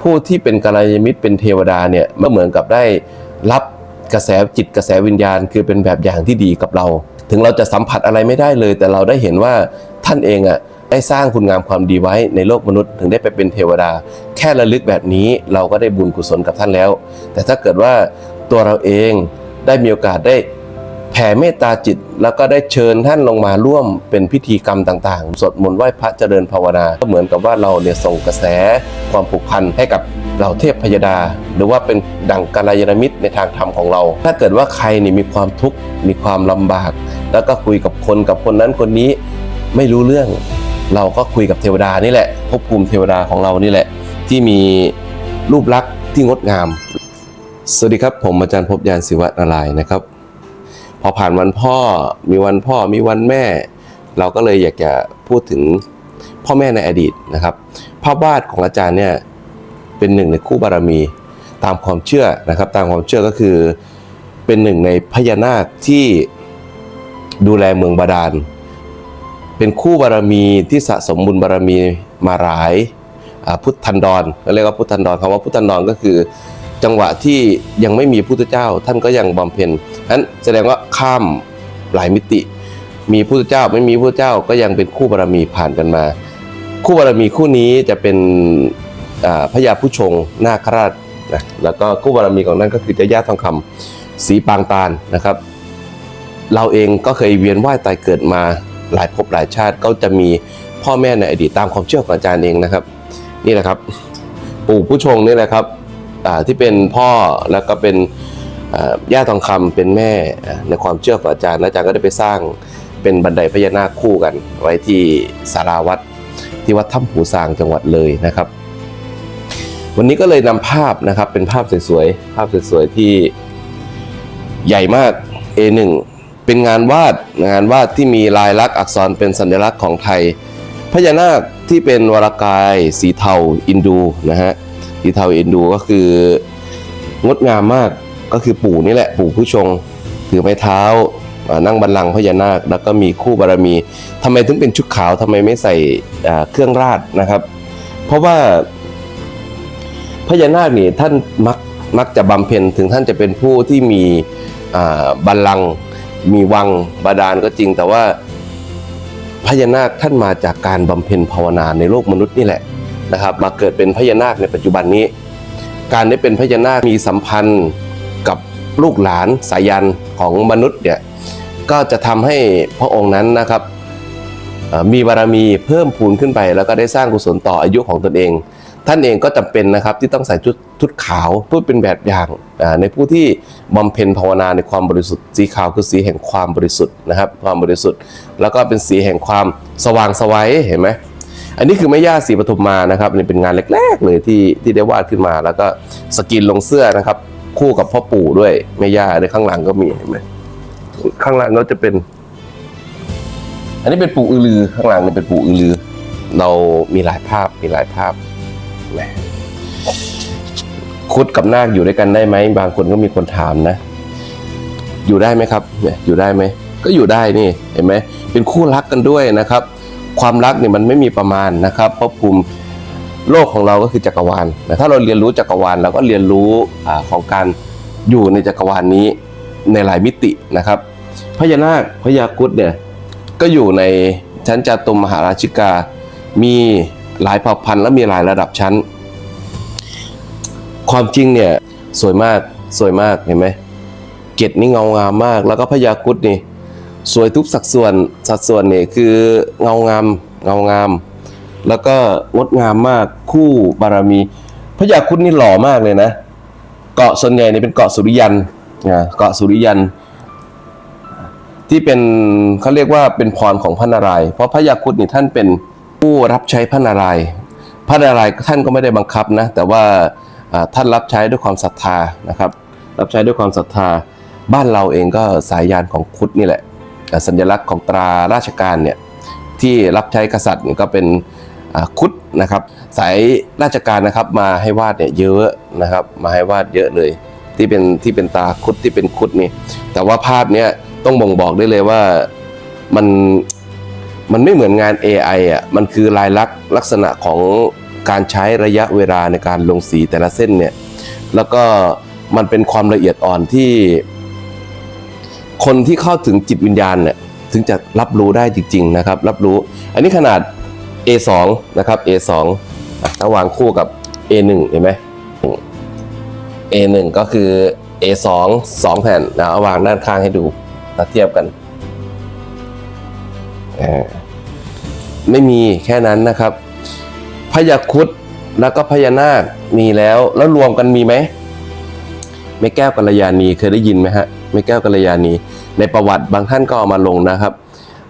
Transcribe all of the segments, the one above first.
ผู้ที่เป็นกัลยาณมิตรเป็นเทวดาเนี่ยมันเหมือนกับได้รับกระแสจิตกระแสวิญญาณ คือเป็นแบบอย่างที่ดีกับเรา ถึงเราจะสัมผัสอะไรไม่ได้เลย แต่เราได้เห็นว่าท่านเองอะได้สร้างคุณงามความดีไว้ในโลกมนุษย์ ถึงได้ไปเป็นเทวดา แค่ระลึกแบบนี้เราก็ได้บุญกุศลกับท่านแล้ว แต่ถ้าเกิดว่าตัวเราเองได้มีโอกาสได้ แผ่เมตตาจิต แล้วก็ได้เชิญท่านลงมาร่วมเป็นพิธีกรรมต่างๆ สวดมนต์ไหว้พระเจริญภาวนา ก็เหมือนกับว่าเราเนี่ยส่งกระแสความผูกพันให้กับเหล่าเทพพยดา หรือว่าเป็นดั่งกัลยาณมิตรในทางธรรมของเรา ถ้าเกิดว่าใครนี่มีความทุกข์มีความลำบาก แล้วก็คุยกับคนกับคนนั้นคนนี้ไม่รู้เรื่อง เราก็คุยกับเทวดานี่แหละภพภูมิเทวดาของเรานี่แหละ ที่มีรูปลักษณ์ที่งดงาม สวัสดีครับผมอาจารย์ภพยานศิวะนารายนะครับ อผ่านวันพ่อ มีวันพ่อมีวันแม่ เราก็เลยอยากจะพูดถึงพ่อแม่ในอดีตนะครับ ภาพวาดของอาจารย์เนี่ยเป็นหนึ่งในคู่บารมีตามความเชื่อนะครับ ตามความเชื่อก็คือเป็นหนึ่งในพญานาคที่ดูแลเมืองบาดาล เป็นคู่บารมีที่สะสมบุญบารมีมาหลายพุทธันดรก็เรียกว่าพุทธันดรคำว่าพุทธันดรก็คือ จังหวะที่ยังไม่มีพุทธเจ้า ท่านก็ยังบำเพ็ญ นั้นแสดงว่าข้ามหลายมิติ มีพุทธเจ้าไม่มีพุทธเจ้าก็ยังเป็นคู่บารมีผ่านกันมา คู่บารมีคู่นี้จะเป็นพญาผู้ชงนาคราชนะแล้วก็คู่บารมีของนั้นก็คือเจ้าย่าทองคำสีปางตาลนะครับ เราเองก็เคยเวียนว่ายตายเกิดมาหลายภพหลายชาติก็จะมีพ่อแม่ในอดีตตามความเชื่อของอาจารย์เองนะครับ นี่แหละครับ ปู่ผู้ชงนี่แหละครับที่เป็นพ่อแล้วก็เป็น ย่าทองคำเป็นแม่ในความเชื่อของอาจารย์แล้วอาจารย์ก็ได้ไปสร้างเป็นบันไดพญานาคคู่กัน ไว้ที่สาราวัดที่วัดถ้ำผูซางจังหวัดเลยนะครับ วันนี้ก็เลยนำภาพนะครับเป็นภาพสวยๆภาพสวยๆที่ใหญ่มาก A1 เป็นงานวาดงานวาดที่มีลายลักษณ์อักษรเป็นสัญลักษณ์ของไทยพญานาคที่เป็นวรากายสีเทาอินดูนะฮะสีเทาอินดูก็คืองดงามมาก ก็คือปู่นี่แหละปู่ผู้ชงถือไม้เท้านั่งบัลลังก์พญานาค แล้วก็มีคู่บารมีทำไมถึงเป็นชุดขาวทำไมไม่ใส่เครื่องราชนะครับ เพราะว่าพญานาคนี่ท่านมักมักจะบำเพ็ญถึงท่านจะเป็นผู้ที่มีบัลลังก์มีวังบาดาลก็จริง แต่ว่าพญานาคท่านมาจากการบำเพ็ญภาวนาในโลกมนุษย์นี่แหละนะครับ มาเกิดเป็นพญานาคในปัจจุบันนี้ การได้เป็นพญานาคมีสัมพันธ์ ลูกหลานสายันของมนุษย์เนี่ยก็จะทำให้พระองค์นั้นนะครับมีบารมีเพิ่มพูนขึ้นไป แล้วก็ได้สร้างกุศลต่ออายุของตนเอง ท่านเองก็จำเป็นนะครับที่ต้องใส่ชุดชุดขาวเพื่อเป็นแบบอย่างในผู้ที่บำเพ็ญภาวนาในความบริสุทธิ์สีขาวคือสีแห่งความบริสุทธิ์นะครับ ความบริสุทธิ์ แล้วก็เป็นสีแห่งความสว่างไสวัยเห็นไหมอันนี้คือแม่ย่าสีปฐุมมานะครับนี่เป็นงานแรกๆเลยที่ที่ได้วาดขึ้นมา แล้วก็สกรีนลงเสื้อนะครับ คู่กับพ่อปู่ด้วยแม่ย่าในข้างหลังก็มีเห็นไหมข้างหลังก็จะเป็น อันนี้เป็นปู่อือลือข้างหลังเนี่ยเป็นปู่อือลือ เรามีหลายภาพมีหลายภาพแหมคุดกับนาคอยู่ด้วยกันได้ไหมบางคนก็มีคนถามนะ อยู่ได้ไหมครับเนี่ยอยู่ได้ไหมก็อยู่ได้นี่เห็นไหมเป็นคู่รักกันด้วยนะครับ ความรักเนี่ยมันไม่มีประมาณนะครับเพราะภูมิ โลกของเราก็คือจักรวาลแต่ถ้าเราเรียนรู้จักรวาลเราก็เรียนรู้อของการอยู่ในจักรวาลนี้ในหลายมิตินะครับพญานาคพญาคุดเนี่ยก็อยู่ในชั้นจาตุมมหาราชิกา มีหลายเผ่าพันธุ์และมีหลายระดับชั้น ความจริงเนี่ยสวยมากสวยมากเห็นไหมเกตนี่เงางามมาก แล้วก็พญาคุดนี่สวยทุกสัดส่วนสัดส่วนเนี่ยคือเงางามเงางาม แล้วก็งดงามมากคู่บารมีพญาครุดนี่หล่อมากเลยนะ เกาะส่วนใหญ่เนี่ยเป็นเกาะสุริยันนะเกาะสุริยัน ที่เป็นเขาเรียกว่าเป็นพรของพระนารายณ์เพราะพระยาครุดนี่ท่านเป็นผู้รับใช้พระนารายณ์พระนารายณ์ท่านก็ไม่ได้บังคับนะ แต่ว่าท่านรับใช้ด้วยความศรัทธานะครับ รับใช้ด้วยความศรัทธาบ้านเราเองก็สายยานของคุดนี่แหละ สัญลักษณ์ของตราราชการเนี่ยที่รับใช้กษัตริย์ก็เป็น คุดนะครับ สายราชการนะครับมาให้วาดเนี่ยเยอะนะครับ มาให้วาดเยอะเลย ที่เป็นที่เป็นตาคุดที่เป็นคุดนี่ แต่ว่าภาพเนี้ยต้องบ่งบอกได้เลยว่ามันมันไม่เหมือนงาน AI อะมันคือลายลักษณ์ลักษณะของการใช้ระยะเวลาในการลงสีแต่ละเส้นเนี่ย แล้วก็มันเป็นความละเอียดอ่อนที่ คนที่เข้าถึงจิตวิญญาณเนี่ยถึงจะรับรู้ได้จริง ๆ นะครับ รับรู้ อันนี้ขนาด A2 นะครับ A2 อะถ้าวางคู่กับ A1 เห็นไหม A1 ก็คือ A2 2 แผ่นนะเอาวางด้านข้างให้ดูมาเทียบกัน ไม่มีแค่นั้นนะครับพญาคุดแล้วก็พญานาคมีแล้วแล้วรวมกันมีไหมแม่แก้วกัลยาณีเคยได้ยินไหมฮะแม่แก้วกัลยาณีในประวัติบางท่านก็เอามาลงนะครับ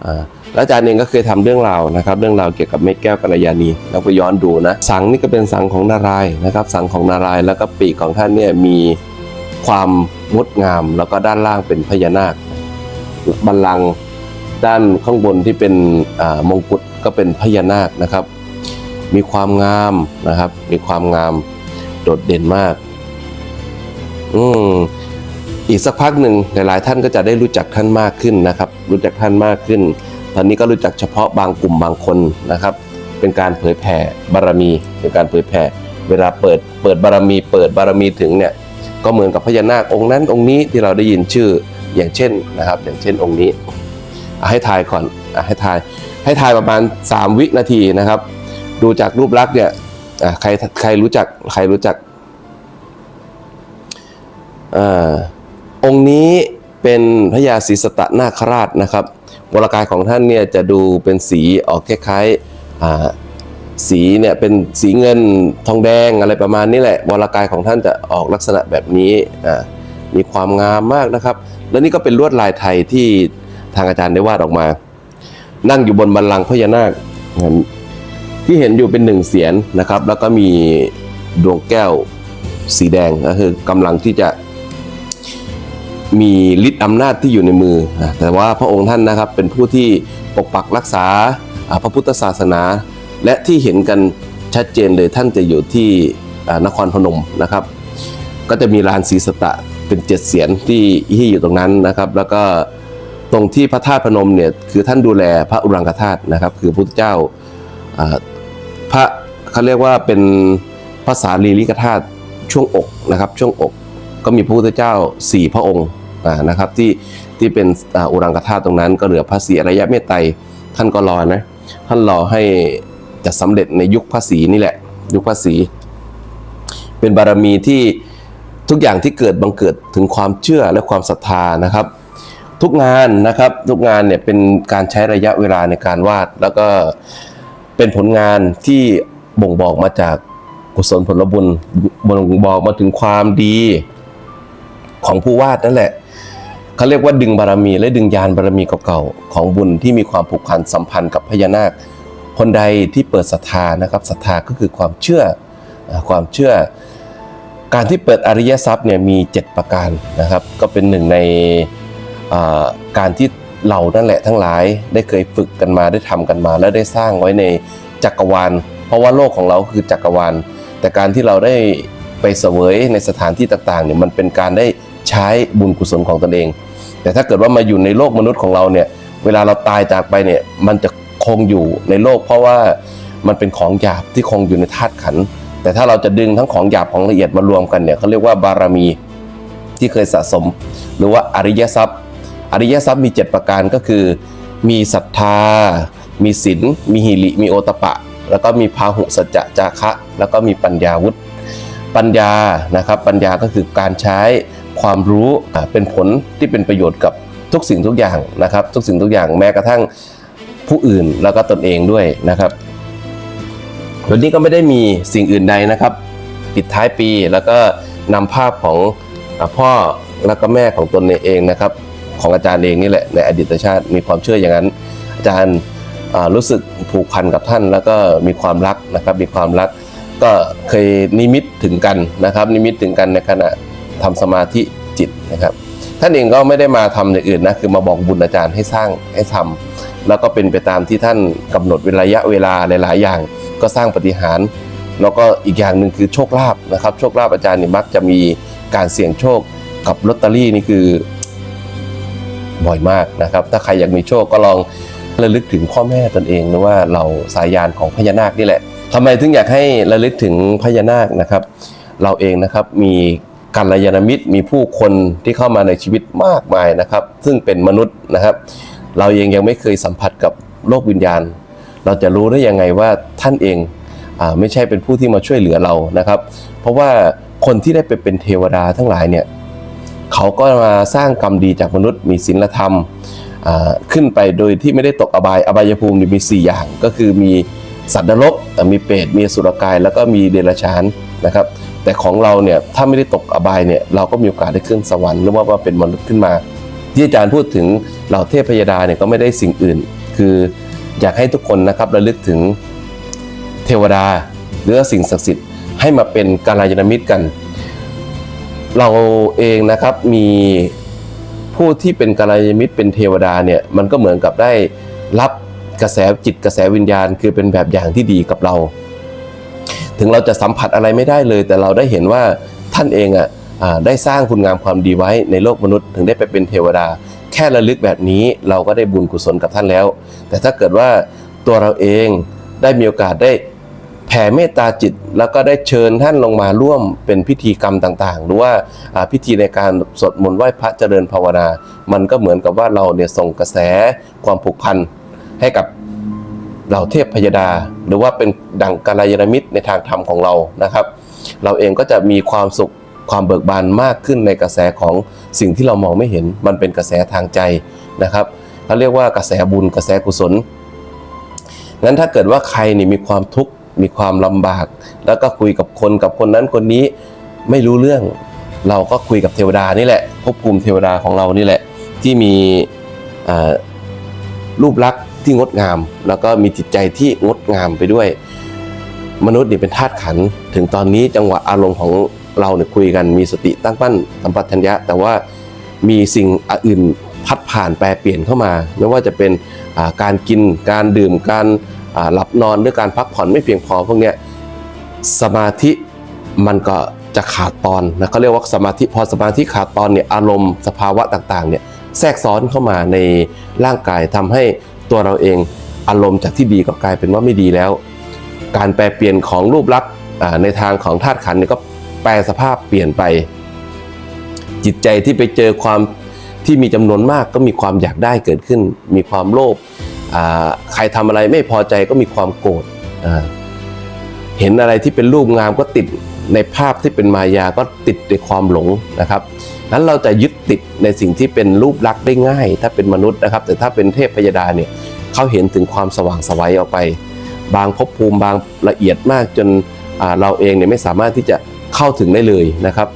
อ่า แล้วอาจารย์เองก็เคยทำเรื่องราวนะครับเรื่องราวเกี่ยวกับแม่แก้วกัลยาณีเราไปย้อนดูนะสังนี่ก็เป็นสังของนารายนะครับสังของนารายแล้วก็ปีกของท่านเนี่ยมีความงดงาม แล้วก็ด้านล่างเป็นพญานาคบัลลังก์ด้านข้างบนที่เป็นมงกุฎก็เป็นพญานาคนะครับ มีความงามนะครับ มีความงามโดดเด่นมาก อืมอีกสักพักหนึ่งหลายๆท่านก็จะได้รู้จักท่านมากขึ้นนะครับ รู้จักท่านมากขึ้น ตอนนี้ก็รู้จักเฉพาะบางกลุ่มบางคนนะครับ เป็นการเผยแผ่บารมีเป็นการเผยแผ่เวลาเปิดเปิดบารมี เปิดบารมีถึงเนี่ยก็เหมือนกับพญานาคองค์นั้นองค์นี้ที่เราได้ยินชื่ออย่างเช่นนะครับ อย่างเช่นองค์นี้ให้ทายก่อนอให้ทายให้ทายประมาณ 3 วินาทีนะครับ ดูจากรูปลักษณ์เนี่ยใครใครรู้จักใครรู้จักอองค์นี้เป็นพระยาศรีสตะนาคราชนะครับ วรกายของท่านเนี่ยจะดูเป็นสีออกคล้ายๆสีเนี่ยเป็นสีเงินทองแดงอะไรประมาณนี้แหละวรกายของท่านจะออกลักษณะแบบนี้มีความงามมากนะครับ และนี่ก็เป็นลวดลายไทยที่ทางอาจารย์ได้วาดออกมา นั่งอยู่บนบัลลังก์พญานาคที่เห็นอยู่เป็นหนึ่งเสียนนะครับ แล้วก็มีดวงแก้วสีแดงก็คือกำลังที่จะ มีฤทธิ์อำนาจที่อยู่ในมือ แต่ว่าพระองค์ท่านนะครับเป็นผู้ที่ปกปักรักษาพระพุทธศาสนา และที่เห็นกันชัดเจนเลยท่านจะอยู่ที่นครพนมนะครับ ก็จะมีลานศรีสตะเป็นเจ็ดเสียนที่ที่อยู่ตรงนั้นนะครับ แล้วก็ตรงที่พระธาตุพนมเนี่ยคือท่านดูแลพระอุรังคธาตุนะครับ คือพระพุทธเจ้าอ่าพระเขาเรียกว่าเป็นภาษาลีลิกธาตุช่วงอกนะครับ ช่วงอก ก็มีพระพุทธเจ้าสี่พระองค์นะครับที่ที่เป็นอุรังคธาตุตรงนั้น ก็เหลือพระศรีอริยะเมตไตรท่านก็รอนะท่านรอให้จะสำเร็จในยุคพระศรีนี่แหละ ยุคพระศรีเป็นบารมีที่ทุกอย่างที่เกิดบังเกิดถึงความเชื่อและความศรัทธานะครับ ทุกงานนะครับทุกงานเนี่ยเป็นการใช้ระยะเวลาในการวาด แล้วก็เป็นผลงานที่บ่งบอกมาจากกุศลผลบุญบ่งบอกมาถึงความดี ของผู้วาดนั่นแหละเขาเรียกว่าดึงบารมี และดึงยานบารมีเก่าๆของบุญที่มีความผูกพันสัมพันธ์กับพญานาค คนใดที่เปิดศรัทธานะครับศรัทธาก็คือความเชื่อความเชื่อ การที่เปิดอริยทรัพย์เนี่ยมี 7 ประการนะครับ ก็เป็นหนึ่งในการที่เรานั่นแหละทั้งหลายได้เคยฝึกกันมาได้ทำกันมา และได้สร้างไว้ในจักรวาล เพราะว่าโลกของเราคือจักรวาล แต่การที่เราได้ ไปเสวยในสถานที่ต่างๆเนี่ยมันเป็นการได้ใช้บุญกุศลของตนเอง แต่ถ้าเกิดว่ามาอยู่ในโลกมนุษย์ของเราเนี่ยเวลาเราตายจากไปเนี่ยมันจะคงอยู่ในโลก เพราะว่ามันเป็นของหยาบที่คงอยู่ในธาตุขันธ์แต่ถ้าเราจะดึงทั้งของหยาบของละเอียดมารวมกันเนี่ยเขาเรียกว่าบารมีที่เคยสะสม หรือว่าอริยทรัพย์ อริยทรัพย์มี 7 ประการก็คือ มีศรัทธา มีศีลมีหิริมีโอตปะ แล้วก็มีพาหุสัจจะจาคะ แล้วก็มีปัญญาวุฒิ ปัญญานะครับปัญญาก็คือการใช้ความรู้เป็นผลที่เป็นประโยชน์กับทุกสิ่งทุกอย่างนะครับ ทุกสิ่งทุกอย่างแม้กระทั่งผู้อื่นแล้วก็ตนเองด้วยนะครับวันนี้ก็ไม่ได้มีสิ่งอื่นใดนะครับ ปิดท้ายปีแล้วก็นำภาพของพ่อแล้วก็แม่ของตนเองนะครับ ของอาจารย์เองนี่แหละในอดีตชาติมีความเชื่ออย่างนั้น อาจารย์รู้สึกผูกพันกับท่าน แล้วก็มีความรักนะครับมีความรัก ก็เคยนิมิตถึงกันนะครับ นิมิตถึงกันในขณะทำสมาธิจิตนะครับ ท่านเองก็ไม่ได้มาทำอย่างอื่นนะคือมาบอกบุญอาจารย์ให้สร้างให้ทำแล้วก็เป็นไปตามที่ท่านกำหนดเวลาระยะเวลาหลาย ๆ อย่างก็สร้างปฏิหารแล้วก็อีกอย่างหนึ่งคือโชคลาภนะครับ โชคลาภอาจารย์นี่มักจะมีการเสี่ยงโชคกับลอตเตอรี่นี่คือบ่อยมากนะครับ ถ้าใครอยากมีโชคก็ลองระลึกถึงพ่อแม่ตนเองนะว่าเราสายยานของพญานาคนี่แหละ ทำไมถึงอยากให้ระลึกถึงพญานาคนะครับ เราเองนะครับมีกัลยาณมิตรมีผู้คนที่เข้ามาในชีวิตมากมายนะครับ ซึ่งเป็นมนุษย์นะครับ เราเองยังไม่เคยสัมผัสกับโลกวิญญาณ เราจะรู้ได้ยังไงว่าท่านเองอไม่ใช่เป็นผู้ที่มาช่วยเหลือเรานะครับ เพราะว่าคนที่ได้ไปเป็นเทวดาทั้งหลายเนี่ยเขาก็มาสร้างกรรมดีจากมนุษย์มีศีลธรรมขึ้นไปโดยที่ไม่ได้ตกอบายอบายภูมิมี 4 อย่างก็คือมี สัตว์นรกมีเปรตมีสุรกายแล้วก็มีเดรัจฉานนะครับ แต่ของเราเนี่ยถ้าไม่ได้ตกอบายเนี่ยเราก็มีโอกาสได้ขึ้นสวรรค์หรือว่าว่าเป็นมนุษย์ขึ้นมา ที่อาจารย์พูดถึงเหล่าเทพพยดาเนี่ยก็ไม่ได้สิ่งอื่น คืออยากให้ทุกคนนะครับระลึกถึงเทวดาหรือสิ่งศักดิ์สิทธิ์ให้มาเป็นกาลยานมิตรกัน เราเองนะครับมีผู้ที่เป็นกาลยานมิตรเป็นเทวดาเนี่ยมันก็เหมือนกับได้รับ กระแสจิตกระแสวิญญาณ คือเป็นแบบอย่างที่ดีกับเรา ถึงเราจะสัมผัสอะไรไม่ได้เลย แต่เราได้เห็นว่าท่านเองอะอ่าได้สร้างคุณงามความดีไว้ในโลกมนุษย์ ถึงได้ไปเป็นเทวดา แค่ระลึกแบบนี้เราก็ได้บุญกุศลกับท่านแล้ว แต่ถ้าเกิดว่าตัวเราเองได้มีโอกาสได้แผ่เมตตาจิตแล้วก็ได้เชิญท่านลงมาร่วมเป็นพิธีกรรมต่างๆ หรือว่าพิธีในการสวดมนต์ไหว้พระเจริญภาวนา มันก็เหมือนกับว่าเราเนี่ยส่งกระแสความผูกพัน ให้กับเหล่าเทพพยดา หรือว่าเป็นดั่งกาลยานมิตรในทางธรรมของเรานะครับ เราเองก็จะมีความสุขความเบิกบานมากขึ้นในกระแสของสิ่งที่เรามองไม่เห็น มันเป็นกระแสทางใจนะครับเขาเรียกว่ากระแสบุญกระแสกุศลงั้นถ้าเกิดว่าใครนี่มีความทุกข์มีความลำบาก แล้วก็คุยกับคนกับคนนั้นคนนี้ไม่รู้เรื่อง เราก็คุยกับเทวดานี่แหละภพภูมิเทวดาของเรานี่แหละที่มีรูปลักษณ์ ที่งดงาม แล้วก็มีจิตใจที่งดงามไปด้วย มนุษย์นี่เป็นธาตุขัน ถึงตอนนี้จังหวะอารมณ์ของเราเนี่ยคุยกันมีสติตั้งมั่นสัมปชัญญะ แต่ว่ามีสิ่งอื่นพัดผ่านแปรเปลี่ยนเข้ามา ไม่ว่าจะเป็นการกินการดื่มการหลับนอนหรือการพักผ่อนไม่เพียงพอพวกนี้สมาธิมันก็จะขาดตอนนะเขาเรียกว่าสมาธิพอสมาธิขาดตอนเนี่ยอารมณ์สภาวะต่างๆเนี่ยแทรกซ้อนเข้ามาในร่างกายทำให้ ตัวเราเองอารมณ์จากที่ดีก็กลายเป็นว่าไม่ดีแล้ว การแปรเปลี่ยนของรูปลักษณ์ในทางของธาตุขันเนี่ยก็แปรสภาพเปลี่ยนไป จิตใจที่ไปเจอความที่มีจำนวนมากก็มีความอยากได้เกิดขึ้น มีความโลภใครทำอะไรไม่พอใจก็มีความโกรธเห็นอะไรที่เป็นรูปงามก็ติดในภาพที่เป็นมายาก็ติดในความหลงนะครับ นั้นเราจะยึดติดในสิ่งที่เป็นรูปลักษณ์ได้ง่าย ถ้าเป็นมนุษย์นะครับ แต่ถ้าเป็นเทพพยดาเนี่ยเขาเห็นถึงความสว่างไสวัยออกไป บางภพภูมิบางละเอียดมากจนเราเองเนี่ยไม่สามารถที่จะเข้าถึงได้เลยนะครับ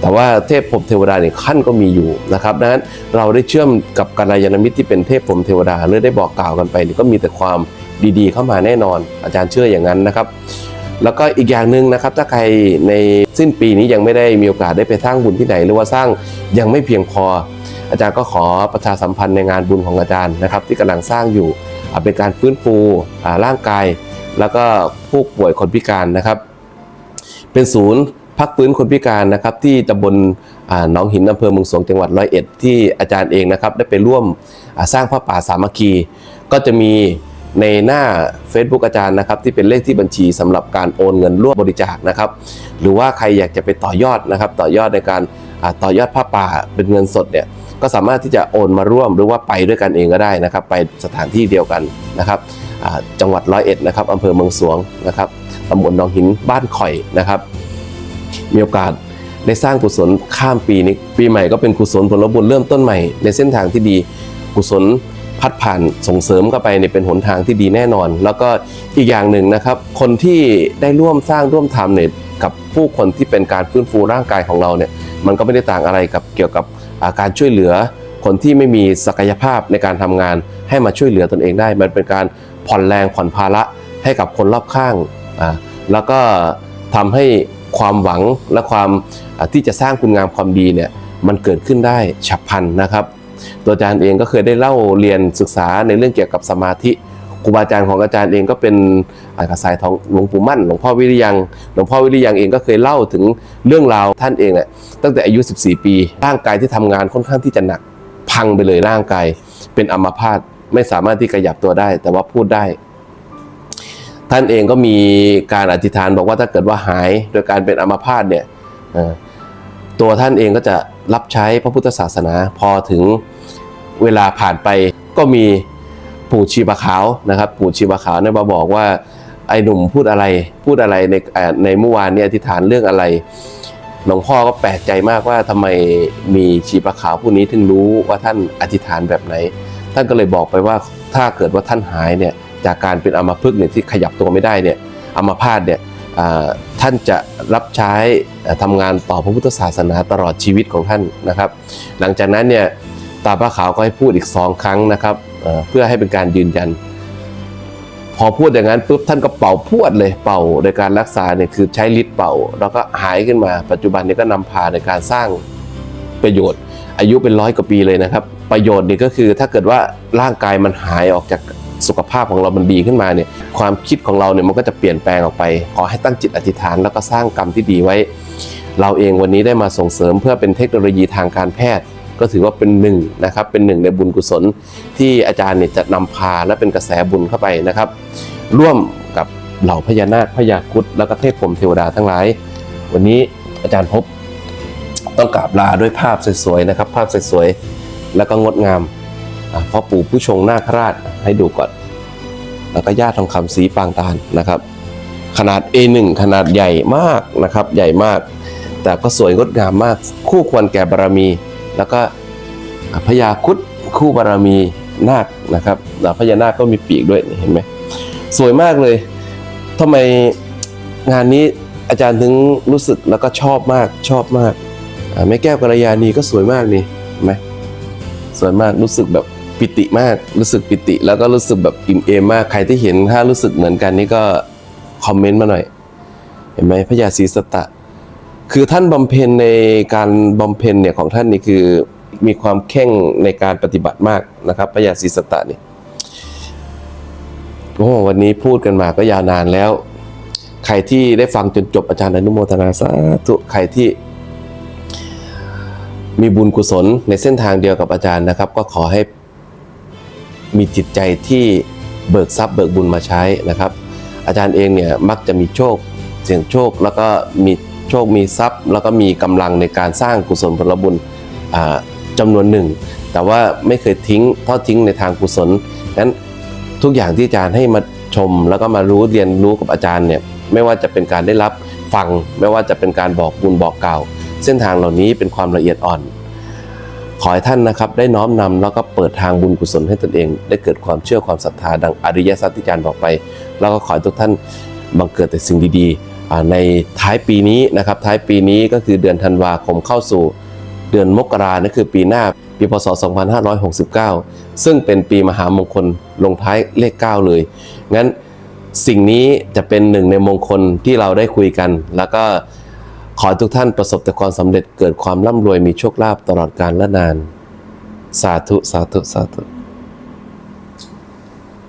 แต่ว่าเทพพรมเทวดาเนี่ยขั้นก็มีอยู่นะครับดังนั้นเราได้เชื่อมกับกัลยาณมิตรที่เป็นเทพพรมเทวดาหรือได้บอกกล่าวกันไปเนี่ยก็มีแต่ความดีๆ เข้ามาแน่นอน อาจารย์เชื่ออย่างนั้นนะครับ แล้วก็อีกอย่างหนึ่งนะครับถ้าใครในสิ้นปีนี้ยังไม่ได้มีโอกาสได้ไปสร้างบุญที่ไหน หรือว่าสร้างยังไม่เพียงพอ อาจารย์ก็ขอประชาสัมพันธ์ในงานบุญของอาจารย์นะครับ ที่กำลังสร้างอยู่เป็นการฟื้นฟูร่างกาย แล้วก็ผู้ป่วยคนพิการนะครับ เป็นศูนย์พักฟื้นคนพิการนะครับที่ตำบลหนองหินอำเภอเมืองสวงจังหวัดร้อยเอ็ดที่อาจารย์เองนะครับได้ไปร่วมสร้างพระป่าสามัคคี ก็จะมี ในหน้า Facebook อาจารย์นะครับ ที่เป็นเลขที่บัญชีสำหรับการโอนเงินร่วมบริจาคนะครับ หรือว่าใครอยากจะไปต่อยอดนะครับ ต่อยอดในการต่อยอดผ้าป่าเป็นเงินสดเนี่ยก็สามารถที่จะโอนมาร่วมหรือว่าไปด้วยกันเองก็ได้นะครับ ไปสถานที่เดียวกันนะครับจังหวัดร้อยเอ็ดนะครับอำเภอเมืองสวงนะครับตำบลหนองหินบ้านข่อยนะครับ มีโอกาสได้สร้างกุศลข้ามปีนี้ปีใหม่ก็เป็นกุศลผลบุญเริ่มต้นใหม่ ในเส้นทางที่ดีกุศล พัดผ่านส่งเสริมเข้าไปเนี่ยเป็นหนทางที่ดีแน่นอน แล้วก็อีกอย่างหนึ่งนะครับ คนที่ได้ร่วมสร้างร่วมทำเนี่ยกับผู้คนที่เป็นการฟื้นฟูร่างกายของเราเนี่ยมันก็ไม่ได้ต่างอะไรกับเกี่ยวกับาการช่วยเหลือ คนที่ไม่มีศักยภาพในการทำงานให้มาช่วยเหลือตนเองได้ มันเป็นการผ่อนแรงผ่อนภาระให้กับคนรอบข้างอ่าแล้วก็ทำให้ความหวังและความที่จะสร้างคุณงามความดีเนี่ยมันเกิดขึ้นได้ฉับพลันนะครับ ตัวอาจารย์เองก็เคยได้เล่าเรียนศึกษาในเรื่องเกี่ยวกับสมาธิครูบาอาจารย์ของอาจารย์เองก็เป็นอากาสายทองหลวงปู่มั่นหลวงพ่อวิริยังหลวงพ่อวิริยังเองก็เคยเล่าถึงเรื่องราวท่านเองเนี่ยตั้งแต่อายุ 14 ปีร่างกายที่ทำงานค่อนข้างที่จะหนักพังไปเลยร่างกายเป็นอัมพาตไม่สามารถที่ขยับตัวได้ แต่ว่าพูดได้ ท่านเองก็มีการอธิษฐานบอกว่าถ้าเกิดว่าหายโดยการเป็นอัมพาตเนี่ย ตัวท่านเองก็จะรับใช้พระพุทธศาสนาพอถึงเวลาผ่านไปก็มีปู่ชีบะขาวนะครับ ปู่ชีบะขาวเนี่ยมาบอกว่าไอ้หนุ่มพูดอะไรพูดอะไรในในเมื่อวานเนี่ยอธิษฐานเรื่องอะไรหลวงพ่อก็แปลกใจมากว่าทำไมมีชีปะขาวผู้นี้ถึงรู้ว่าท่านอธิษฐานแบบไหน ท่านก็เลยบอกไปว่าถ้าเกิดว่าท่านหายเนี่ยจากการเป็นอัมพฤกษ์เนี่ยที่ขยับตัวไม่ได้เนี่ยอัมพาตเนี่ย ท่านจะรับใช้อ่าทำงานต่อพระพุทธศาสนาตลอดชีวิตของท่านนะครับ หลังจากนั้นเนี่ยตาพระขาวก็ให้พูดอีกสองครั้งนะครับเเพื่อให้เป็นการยืนยัน พอพูดอย่างนั้นปุ๊บท่านก็เป่าพวดเลยเป่าในการรักษาเนี่ยคือใช้ฤทธิ์เป่า แล้วก็หายขึ้นมา ปัจจุบันนี้ก็นำพาในการสร้างประโยชน์ อายุเป็นร้อยกว่าปีเลยนะครับ ประโยชน์นี่ก็คือถ้าเกิดว่าร่างกายมันหายออกจาก สุขภาพของเรามันดีขึ้นมาเนี่ยความคิดของเราเนี่ยมันก็จะเปลี่ยนแปลงออกไป ขอให้ตั้งจิตอธิษฐานแล้วก็สร้างกรรมที่ดีไว้ เราเองวันนี้ได้มาส่งเสริมเพื่อเป็นเทคโนโลยีทางการแพทย์ ก็ถือว่าเป็นหนึ่งนะครับเป็นหนึ่งในบุญกุศล ที่อาจารย์เนี่ยจะนำพาและเป็นกระแสบุญเข้าไปนะครับ ร่วมกับเหล่าพญานาคพญาคุดแล้วก็เทพพรหมเทวดาทั้งหลาย วันนี้อาจารย์พบต้องกราบลาด้วยภาพสวยๆนะครับ ภาพสวยๆแล้วก็งดงาม พ่อปู่ผู้ชงนาคราชให้ดูก่อน แล้วก็ญาติทองคำสีปางตาลนะครับ ขนาด A1 ขนาดใหญ่มากนะครับ ใหญ่มาก แต่ก็สวยงดงามมาก คู่ควรแก่บารมี แล้วก็พญาคุดคู่บารมีนาคนะครับแล้วพญานาคก็มีปีกด้วยเห็นไหมสวยมากเลยทำไมงานนี้อาจารย์ถึงรู้สึกแล้วก็ชอบมากชอบมากแม่แก้วกัลยาณีก็สวยมากนี่เห็นไหมสวยมากรู้สึกแบบ ปิติมากรู้สึกปิติ แล้วก็รู้สึกแบบอิ่มเอมมากใครที่เห็นถ้ารู้สึกเหมือนกันนี่ก็คอมเมนต์มาหน่อย เห็นไหมพระยาศรีสตะ คือท่านบำเพ็ญในการบำเพ็ญเนี่ยของท่านนี่คือมีความเข่งในการปฏิบัติมากนะครับพระยาศรีสตตะนี่โอ้วันนี้พูดกันมาก็ยาวนานแล้ว ใครที่ได้ฟังจนจบอาจารย์อนุโมทนาสาธุใครที่ มีบุญกุศลในเส้นทางเดียวกับอาจารย์นะครับ ก็ขอให้ มีจิตใจที่เบิกทรัพย์เบิกบุญมาใช้นะครับ อาจารย์เองเนี่ยมักจะมีโชคเสี่ยงโชคแล้วก็มีโชคมีทรัพย์ แล้วก็มีกำลังในการสร้างกุศลผลบุญอ่าจำนวนหนึ่ง แต่ว่าไม่เคยทิ้งทอดทิ้งในทางกุศลนั้นทุกอย่างที่อาจารย์ให้มาชม แล้วก็มารู้เรียนรู้กับอาจารย์เนี่ยไม่ว่าจะเป็นการได้รับฟัง ไม่ว่าจะเป็นการบอกบุญบอกกล่าว เส้นทางเหล่านี้เป็นความละเอียดอ่อน ขอให้ท่านนะครับได้น้อมนำแล้วก็เปิดทางบุญกุศลให้ตนเอง ได้เกิดความเชื่อความศรัทธาดังอริยสัจที่อาจารย์บอกไป แล้วก็ขอให้ทุกท่านบังเกิดแต่สิ่งดีๆ ในท้ายปีนี้นะครับท้ายปีนี้ก็คือเดือนธันวาคมเข้าสู่เดือนมกรานั่นคือปีหน้าปีพศ 2569 ซึ่งเป็นปีมหามงคลลงท้ายเลข 9 เลย งั้นสิ่งนี้จะเป็นหนึ่งในมงคลที่เราได้คุยกัน แล้วก็ ขอให้ทุกท่านประสบแต่ความสำเร็จเกิดความร่ำรวยมีโชคลาภตลอดกาลและนาน สาธุ สาธุ สาธุ